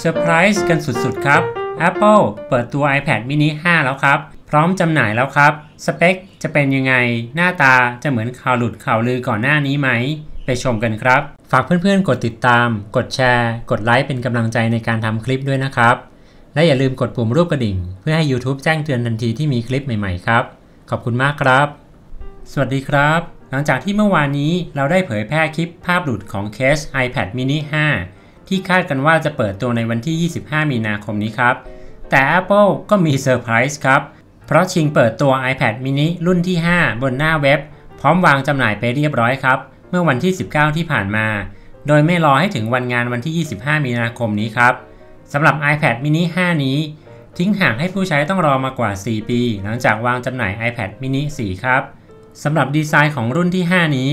เซอร์ไพรส์กันสุดๆครับ Apple เปิดตัว iPad mini 5 แล้วครับ พร้อมจำหน่ายแล้วครับ สเปคจะเป็นยังไง หน้าตาจะเหมือนข่าวหลุดข่าวลือก่อนหน้านี้ไหม ไปชมกันครับ ฝากเพื่อนๆ กดติดตาม กดแชร์ กดไลค์เป็นกำลังใจในการทำคลิปด้วยนะครับ และอย่าลืมกดปุ่มรูปกระดิ่ง เพื่อให้ YouTube แจ้งเตือนทันทีที่มีคลิปใหม่ๆครับ ขอบคุณมากครับ สวัสดีครับ หลังจากที่เมื่อวานนี้เราได้เผยแพร่คลิปภาพหลุดของเคส iPad mini 5 ที่คาดกันว่าจะเปิดตัวในวันที่ 25 มีนาคมนี้ครับ แต่ Apple ก็มีเซอร์ไพรส์ครับ เพราะชิงเปิดตัว iPad mini รุ่นที่ 5 บนหน้าเว็บ พร้อมวางจำหน่ายไปเรียบร้อยครับ เมื่อวันที่ 19 ที่ผ่านมา โดยไม่รอให้ถึงวันงานวันที่ 25 มีนาคมนี้ครับสำหรับ iPad mini 5 นี้ ทิ้งห่างให้ผู้ใช้ต้องรอมากว่า 4 ปี หลังจากวางจำหน่าย iPad mini 4 ครับสำหรับดีไซน์ของรุ่นที่ 5 นี้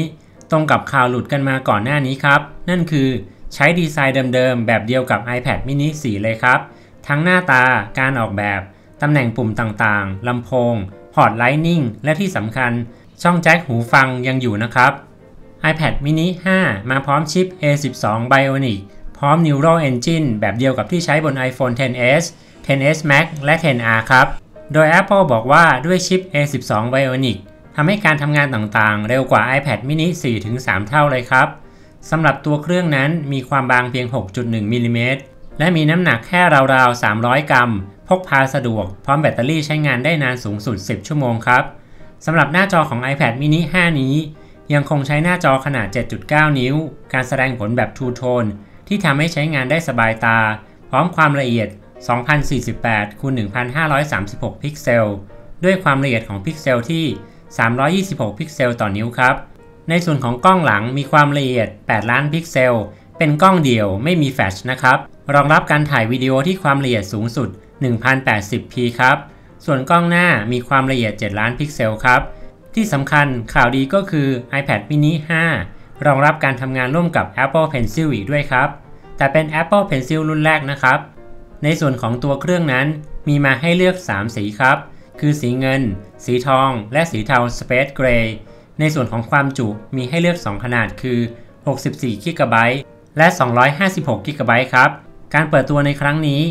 ตรงกับข่าวหลุดกันมาก่อนหน้านี้ครับ นั่นคือ ใช้ดีไซน์เดิมๆ แบบเดียวกับ iPad mini 4 เลยครับ ทั้งหน้าตา การออกแบบ ตำแหน่งปุ่มต่างๆ ลำโพง พอร์ตไลนิ่งและที่สำคัญ ช่องแจ็คหูฟังยังอยู่นะครับ iPad mini 5 มาพร้อมชิป A12 Bionic พร้อม Neural Engine แบบเดียวกับที่ใช้บน iPhone XS 10s Max และ 10R ครับ โดย Apple บอกว่าด้วยชิป A12 Bionic ทำให้การทำงานต่างๆ เร็วกว่า iPad mini 4-3เท่าเลยครับ สำหรับตัวเครื่องนั้นมีความบางเพียง 6.1มิลิเมตรและมีน้ำหนักแค่ราวๆ 300 กรัม พกพาสะดวก พร้อมแบตเตอรี่ใช้งานได้นานสูงสุด 10 ชั่วโมงครับ สำหรับหน้าจอของ iPad mini 5 นี้ ยังคงใช้หน้าจอขนาด 7.9 นิ้ว การแสดงผลแบบ True Tone ที่ทำให้ใช้งานได้สบายตา พร้อมความละเอียด 2048คูณ1536 พิกเซล ด้วยความละเอียดของพิกเซลที่ 326 พิกเซลต่อนิ้วครับ ในส่วนของกล้องหลังมีความละเอียด 8 ล้านพิกเซล เป็นกล้องเดี่ยวไม่มีแฟลชนะครับ รองรับการถ่ายวิดีโอที่ความละเอียดสูงสุด 1080p ครับ ส่วนกล้องหน้ามีความละเอียด 7 ล้านพิกเซลครับ ที่สำคัญข่าวดีก็คือ iPad mini 5 รองรับการทำงานร่วมกับ Apple Pencil อีกด้วยครับ แต่เป็น Apple Pencil รุ่นแรกนะครับ ในส่วนของตัวเครื่องนั้นมีมาให้เลือก 3 สีครับ คือสีเงิน สีทอง และสีเทา Space Gray ในส่วนของความจุมีให้เลือก 2 ขนาดคือ 64 g b และ 256 g b ครับ การเปิดตัวในครั้งนี้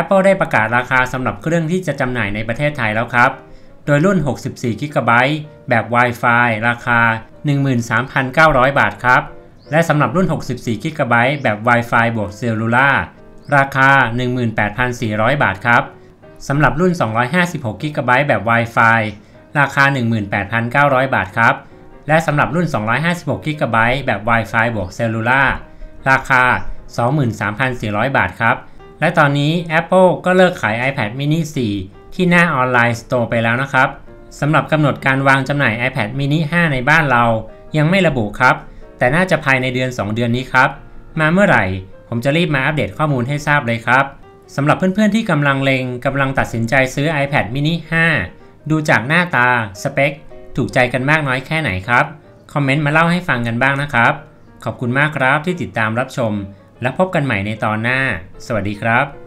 Apple ได้ประกาศราคาสำหรับเครื่องที่จะจำหน่ายในประเทศไทยแล้วครับ โดยรุ่น 64 g b แบบ Wi-Fi ราคา 13,900 บาทครับ และสำหรับรุ่น 64 g b แบบ Wi-Fi บวกเซลลูล่าราคา 18,400 บาทครับ สำหรับรุ่น 256 g b แบบ Wi-Fi ราคา 18,900 บาทครับ และสำหรับรุ่น 256 g b แบบ Wi-Fi บวกเซลลูล่าราคา 23,400 บาทครับ และตอนนี้ Apple ก็เลิกขาย iPad mini 4 ที่หน้าออนไลน์ Store ไปแล้วนะครับสำหรับกำหนดการวางจำหน่าย iPad mini 5 ในบ้านเรา ยังไม่ระบุครับ แต่น่าจะภายในเดือน 2 เดือนนี้ครับ มาเมื่อไหร่ ผมจะรีบมาอัปเดตข้อมูลให้ทราบเลยครับสำหรับเพื่อนๆที่กำลังเลงกำลังตัดสินใจซื้อ iPad mini 5 ดูจากหน้าตา สเปค ถูกใจกันมากน้อยแค่ไหนครับ คอมเมนต์มาเล่าให้ฟังกันบ้างนะครับ ขอบคุณมากครับที่ติดตามรับชม และพบกันใหม่ในตอนหน้า สวัสดีครับ